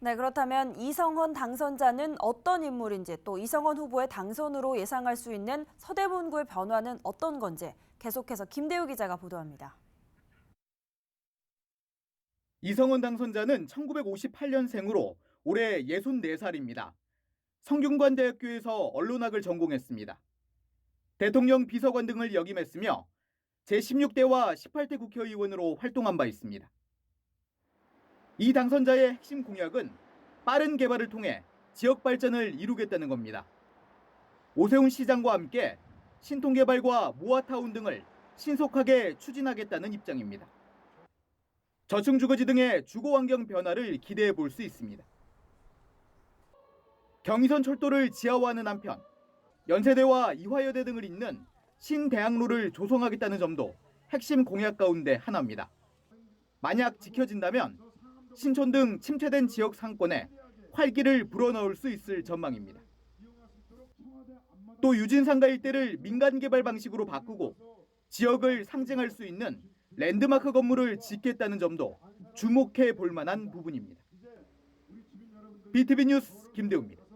네, 그렇다면 이성헌 당선자는 어떤 인물인지 또 이성헌 후보의 당선으로 예상할 수 있는 서대문구의 변화는 어떤 건지 계속해서 김대우 기자가 보도합니다. 이성은 당선자는 1958년생으로 올해 64살입니다. 성균관대학교에서 언론학을 전공했습니다. 대통령 비서관 등을 역임했으며 제16대와 18대 국회의원으로 활동한 바 있습니다. 이 당선자의 핵심 공약은 빠른 개발을 통해 지역 발전을 이루겠다는 겁니다. 오세훈 시장과 함께 신통 개발과 모아타운 등을 신속하게 추진하겠다는 입장입니다. 저층 주거지 등의 주거 환경 변화를 기대해 볼 수 있습니다. 경의선 철도를 지하화하는 한편 연세대와 이화여대 등을 잇는 신대학로를 조성하겠다는 점도 핵심 공약 가운데 하나입니다. 만약 지켜진다면 신촌 등 침체된 지역 상권에 활기를 불어넣을 수 있을 전망입니다. 또 유진상가 일대를 민간 개발 방식으로 바꾸고 지역을 상징할 수 있는 랜드마크 건물을 짓겠다는 점도 주목해 볼 만한 부분입니다. BTV 뉴스 김대우입니다.